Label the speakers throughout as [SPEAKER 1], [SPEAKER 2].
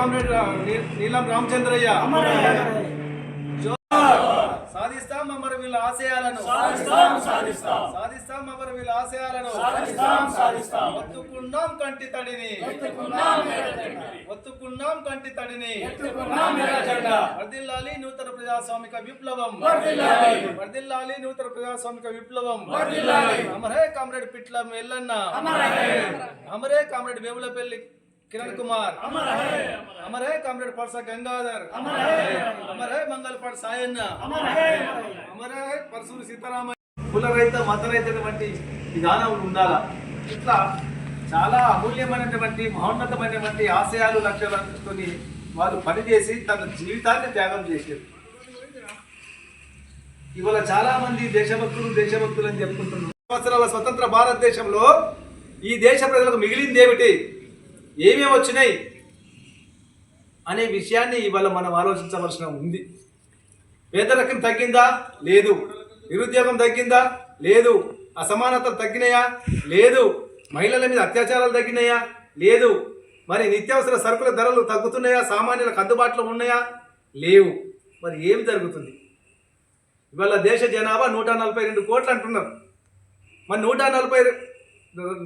[SPEAKER 1] Comrade నీలం రామచంద్రయ్య. సాధిస్తాం అమర వీళ్ళ ఆశయాలను. సాధిస్తాం అమర వీళ్ళ ఆశయాలను. ఒత్తుకున్నాం కంటి తడిని. ఒత్తుకున్నాం కంటి తడిని. వర్దిల్లాలి నూతన ప్రజాస్వామిక విప్లవం. వర్దిల్లాలి. నూతన ప్రజాస్వామిక విప్లవం. అమరే కామ్రేడ్ పిట్ల ఎల్లన్న అమరే కామ్రేడ్ వేములపల్లి కిరణ్ కుమార్. అమరే కామ్రేడ్ పర్స గంగాధర్. అమరే మంగళపాటి సాయన్న. అమరే పరశురు సీతారామ కుల రైత మత రైతటువంటి విధానం ఉండాలా? ఇట్లా చాలా అమూల్యమైనటువంటి మహోన్నతమైనటువంటి ఆశయాలు లక్ష్యాలతో వాళ్ళు పనిచేసి తన జీవితాన్ని త్యాగం చేశారు. ఇవాళ చాలా మంది దేశభక్తులు దేశభక్తులు అని చెప్పుకుంటున్నారు. సంవత్సరాల స్వతంత్ర భారతదేశంలో ఈ దేశ ప్రజలకు మిగిలింది ఏమిటి? ఏమేమి వచ్చినాయి అనే విషయాన్ని ఇవాళ మనం ఆలోచించవలసిన ఉంది. పేదరికం తగ్గిందా? లేదు. నిరుద్యోగం తగ్గిందా? లేదు. అసమానతలు తగ్గినాయా? లేదు. మహిళల మీద అత్యాచారాలు తగ్గినాయా? లేదు. మరి నిత్యావసర సరుకుల ధరలు తగ్గుతున్నాయా? సామాన్యులకు అందుబాటులో ఉన్నాయా? లేవు. మరి ఏం జరుగుతుంది? ఇవాళ దేశ జనాభా నూట నలభై రెండు కోట్లు అంటున్నారు. మరి నూట నలభై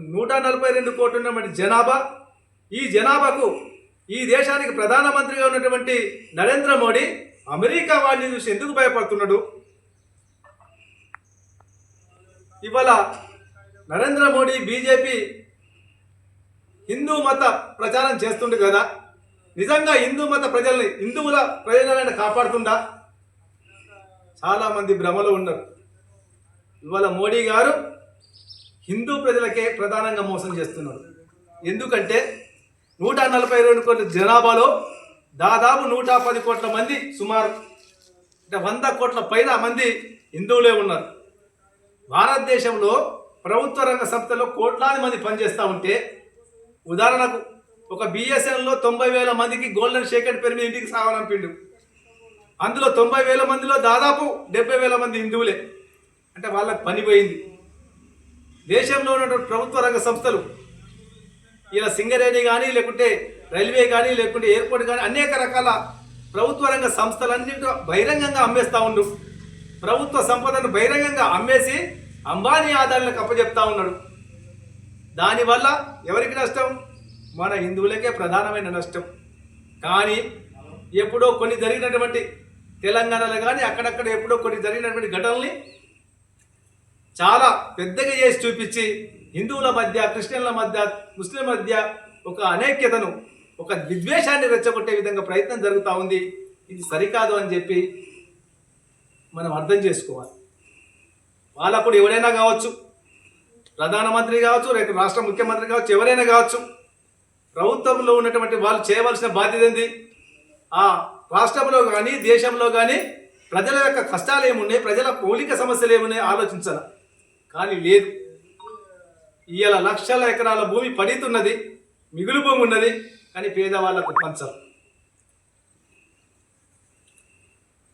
[SPEAKER 1] నూట నలభై రెండు కోట్లు ఉన్నటువంటి జనాభా ఈ జనాభాకు ఈ దేశానికి ప్రధానమంత్రిగా ఉన్నటువంటి నరేంద్ర మోడీ అమెరికా వాడిని చూసి ఎందుకు భయపడుతున్నాడు? ఇవాళ నరేంద్ర మోడీ బీజేపీ హిందూ మత ప్రచారం చేస్తుండు కదా? నిజంగా హిందూ మత ప్రజల్ని హిందువుల ప్రయోజనాలను కాపాడుతుందా? చాలామంది భ్రమలు భ్రమలో ఉన్నారు. ఇవాళ మోడీ గారు హిందూ ప్రజలకే ప్రధానంగా మోసం చేస్తున్నారు. ఎందుకంటే నూట నలభై రెండు కోట్ల జనాభాలో దాదాపు నూట పది కోట్ల మంది సుమారు అంటే వంద కోట్ల పైన మంది హిందువులే ఉన్నారు. భారతదేశంలో ప్రభుత్వ రంగ సంస్థలో కోట్లాది మంది పనిచేస్తూ ఉంటే ఉదాహరణకు ఒక బిఎస్ఎన్లో తొంభై వేల మందికి గోల్డెన్ షేకెట్ పేరు మీద ఇంటికి సావాలంపిండు అందులో తొంభై వేల మందిలో దాదాపు డెబ్బై వేల మంది హిందువులే. అంటే వాళ్ళకి పని పోయింది. దేశంలో ఉన్నటువంటి ప్రభుత్వ రంగ సంస్థలు ఇలా సింగరేణి కానీ లేకుంటే రైల్వే కానీ లేకుంటే ఎయిర్పోర్ట్ కానీ అనేక రకాల ప్రభుత్వ రంగ సంస్థలన్నింటి బహిరంగంగా అమ్మేస్తూ ఉండు. ప్రభుత్వ సంపదను బహిరంగంగా అమ్మేసి అంబానీ ఆదాయాలకు అప్పచెప్తా ఉన్నాడు. దానివల్ల ఎవరికి నష్టం? మన హిందువులకే ప్రధానమైన నష్టం. కానీ ఎప్పుడో కొన్ని జరిగినటువంటి తెలంగాణలో కానీ అక్కడక్కడ ఎప్పుడో కొన్ని జరిగినటువంటి ఘటనల్ని చాలా పెద్దగా చేసి చూపించి హిందువుల మధ్య క్రిస్టియన్ల మధ్య ముస్లిం మధ్య ఒక అనేక్యతను ఒక విద్వేషాన్ని రెచ్చగొట్టే విధంగా ప్రయత్నం జరుగుతూ ఉంది. ఇది సరికాదు అని చెప్పి మనం అర్థం చేసుకోవాలి. వాళ్ళప్పుడు ఎవరైనా కావచ్చు ప్రధానమంత్రి కావచ్చు రేపు రాష్ట్ర ముఖ్యమంత్రి కావచ్చు ఎవరైనా కావచ్చు ప్రభుత్వంలో ఉన్నటువంటి వాళ్ళు చేయవలసిన బాధ్యత ఏంది? ఆ రాష్ట్రంలో కానీ దేశంలో కానీ ప్రజల యొక్క కష్టాలు ఏమున్నాయి ప్రజల మౌలిక సమస్యలు ఏమున్నాయి ఆలోచించాలి. కానీ లేదు. ఇవాళ లక్షల ఎకరాల భూమి పడుతున్నది మిగులు భూమి ఉన్నది కానీ పేదవాళ్ళకు పంచరు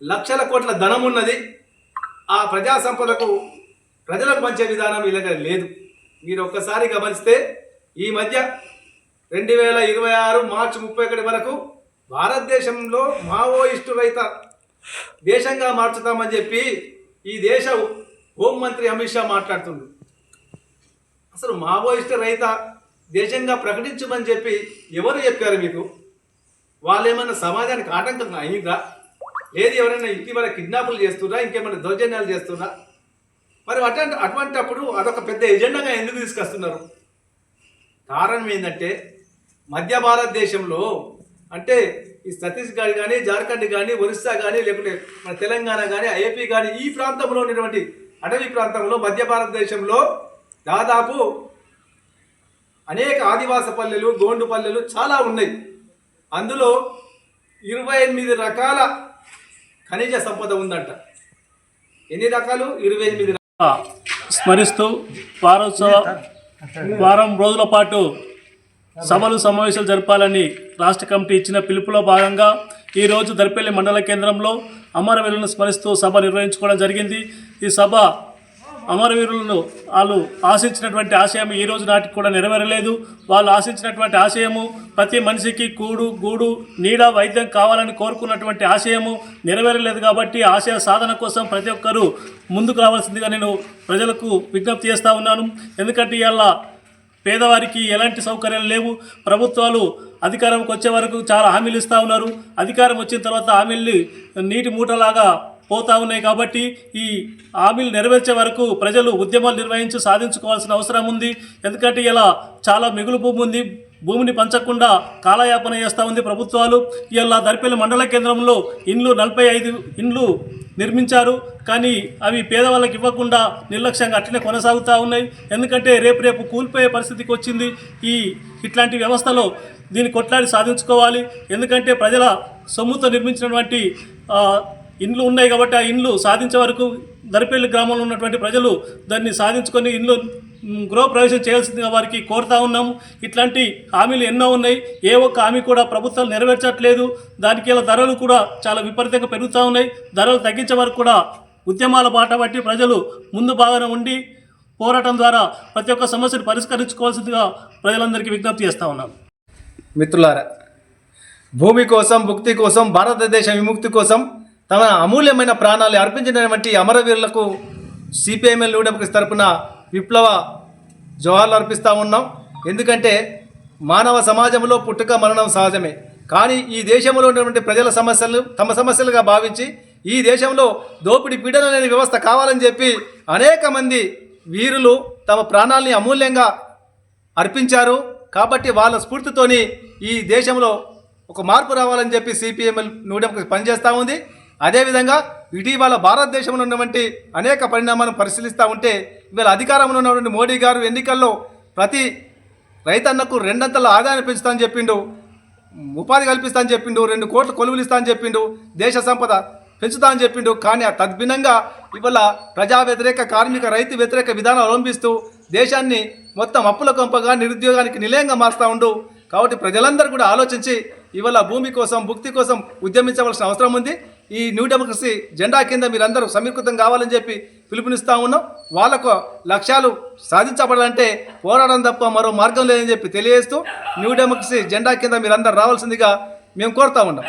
[SPEAKER 1] లక్షల కోట్ల ధనం ఉన్నది ఆ ప్రజా సంపదకు ప్రజలకు పంచే విధానం ఇలాగ లేదు. మీరు ఒక్కసారి గమనిస్తే ఈ మధ్య రెండు వేల ఇరవై ఆరు మార్చి ముప్పై ఒకటి వరకు భారతదేశంలో మావోయిస్టు రైత దేశంగా మార్చుతామని చెప్పి ఈ దేశ హోంమంత్రి అమిత్ షా మాట్లాడుతుండ్రు అసలు మావోయిస్టు రైత దేశంగా ప్రకటించమని చెప్పి ఎవరు చెప్పారు మీకు? వాళ్ళు ఏమైనా సమాజానికి ఆటంకం అయిందా లేదు ఎవరైనా ఇటీవల కిడ్నాపులు చేస్తున్నా ఇంకేమైనా దౌర్జన్యాలు చేస్తున్నా మరి అటువంటి అటువంటప్పుడు అదొక పెద్ద ఎజెండాగా ఎందుకు తీసుకొస్తున్నారు? కారణం ఏంటంటే మధ్య భారతదేశంలో అంటే ఈ ఛత్తీస్గఢ్ కానీ జార్ఖండ్ కానీ ఒరిస్సా కానీ లేకుంటే మన తెలంగాణ కానీ ఏపీ కానీ ఈ ప్రాంతంలో ఉన్నటువంటి అటవీ ప్రాంతంలో మధ్య భారతదేశంలో దాదాపు అనేక ఆదివాస పల్లెలు గోండు పల్లెలు చాలా ఉన్నాయి. అందులో ఇరవై ఎనిమిది రకాల ఖనిజ సంపద ఉందంట. ఎన్ని రకాలు? ఇరవై ఎనిమిది
[SPEAKER 2] స్మరిస్తూ వారోత్సవ వారం రోజుల పాటు సభలు సమావేశాలు జరపాలని రాష్ట్ర కమిటీ ఇచ్చిన పిలుపులో భాగంగా ఈరోజు దర్పల్లి మండల కేంద్రంలో అమరవీరులను స్మరిస్తూ సభ నిర్వహించుకోవడం జరిగింది. ఈ సభ అమరవీరులను వాళ్ళు ఆశించినటువంటి ఆశయం ఈ రోజు నాటికి కూడా నెరవేరలేదు. వాళ్ళు ఆశించినటువంటి ఆశయము ప్రతి మనిషికి కూడు గూడు నీడ వైద్యం కావాలని కోరుకున్నటువంటి ఆశయము నెరవేరలేదు కాబట్టి ఆశయ సాధన కోసం ప్రతి ఒక్కరూ ముందుకు రావాల్సిందిగా నేను ప్రజలకు విజ్ఞప్తి చేస్తూ ఉన్నాను. ఎందుకంటే ఇవాళ పేదవారికి ఎలాంటి సౌకర్యాలు లేవు. ప్రభుత్వాలు అధికారంకి వచ్చే వరకు చాలా హామీలు ఇస్తూ ఉన్నారు. అధికారం వచ్చిన తర్వాత హామీలు నీటి మూటలాగా పోతా ఉన్నాయి కాబట్టి ఈ హామీలు నెరవేర్చే వరకు ప్రజలు ఉద్యమాలు నిర్వహించి సాధించుకోవాల్సిన అవసరం ఉంది. ఎందుకంటే ఇలా చాలా మిగులు భూమి ఉంది. భూమిని పంచకుండా కాలయాపన చేస్తూ ఉంది ప్రభుత్వాలు. ఇలా దర్పల్లి మండల కేంద్రంలో ఇండ్లు నలభై ఐదు ఇండ్లు నిర్మించారు. కానీ అవి పేదవాళ్ళకి ఇవ్వకుండా నిర్లక్ష్యంగా అట్లనే కొనసాగుతూ ఉన్నాయి. ఎందుకంటే రేపు రేపు కూలిపోయే పరిస్థితికి వచ్చింది. ఈ ఇట్లాంటి వ్యవస్థలో దీన్ని కొట్లాడి సాధించుకోవాలి. ఎందుకంటే ప్రజల సొమ్ముతో నిర్మించినటువంటి ఇండ్లు ఉన్నాయి కాబట్టి ఆ ఇండ్లు సాధించే వరకు దరిపల్లి గ్రామంలో ఉన్నటువంటి ప్రజలు దాన్ని సాధించుకొని ఇండ్లు గృహప్రవేశం చేయాల్సిందిగా వారికి కోరుతా ఉన్నాము ఇట్లాంటి హామీలు ఎన్నో ఉన్నాయి. ఏ ఒక్క హామీ కూడా ప్రభుత్వాలు నెరవేర్చట్లేదు. దానికి ఇలా ధరలు కూడా చాలా విపరీతంగా పెరుగుతూ ఉన్నాయి. ధరలు తగ్గించే వరకు కూడా ఉద్యమాల బాట పట్టి ప్రజలు ముందు బాగానే ఉండి పోరాటం ద్వారా ప్రతి ఒక్క సమస్యను పరిష్కరించుకోవాల్సిందిగా ప్రజలందరికీ విజ్ఞప్తి చేస్తూ ఉన్నాం.
[SPEAKER 1] మిత్రులారా భూమి కోసం భుక్తి కోసం భారతదేశ విముక్తి కోసం తమ అమూల్యమైన ప్రాణాలు అర్పించినటువంటి అమరవీరులకు సిపిఎంఎల్ యూడెంకి తరపున విప్లవ జోహార్లు అర్పిస్తూ ఉన్నాం. ఎందుకంటే మానవ సమాజంలో పుట్టుక మరణం సహజమే. కానీ ఈ దేశంలో ఉన్నటువంటి ప్రజల సమస్యలు తమ సమస్యలుగా భావించి ఈ దేశంలో దోపిడీ పీడన లేని వ్యవస్థ కావాలని చెప్పి అనేక మంది వీరులు తమ ప్రాణాల్ని అమూల్యంగా అర్పించారు. కాబట్టి వాళ్ళ స్ఫూర్తితోని ఈ దేశంలో ఒక మార్పు రావాలని చెప్పి సిపిఎంఎల్ నూడెంకి పనిచేస్తూ ఉంది. అదేవిధంగా ఇటీవల భారతదేశంలో ఉన్నటువంటి అనేక పరిణామాలను పరిశీలిస్తూ ఉంటే ఇవాళ అధికారంలో ఉన్నటువంటి మోడీ గారు ఎన్నికల్లో ప్రతి రైతన్నకు రెండంతల ఆదాయాన్ని పెంచుతా అని చెప్పిండు ఉపాధి కల్పిస్తా అని చెప్పిండు రెండు కోట్ల కొలువులు ఇస్తా అని చెప్పిండు దేశ సంపద పెంచుతా అని చెప్పిండు. కానీ ఆ తద్భిన్నంగా ఇవాళ ప్రజా వ్యతిరేక కార్మిక రైతు వ్యతిరేక విధానం అవలంబిస్తూ దేశాన్ని మొత్తం అప్పుల కొంపగా నిరుద్యోగానికి నిలయంగా మారుస్తూ ఉండు. కాబట్టి ప్రజలందరూ కూడా ఆలోచించి ఇవాళ భూమి కోసం భుక్తి కోసం ఉద్యమించవలసిన అవసరం ఉంది. ఈ న్యూ డెమోక్రసీ జెండా కింద మీరందరూ సమీకృతం కావాలని చెప్పి పిలుపునిస్తూ ఉన్నాం. వాళ్ళకు లక్ష్యాలు సాధించబడాలంటే పోరాటం తప్ప మరో మార్గం లేదని చెప్పి తెలియజేస్తూ న్యూ డెమోక్రసీ జెండా కింద మీరందరూ రావాల్సిందిగా మేము కోరుతా ఉన్నాం.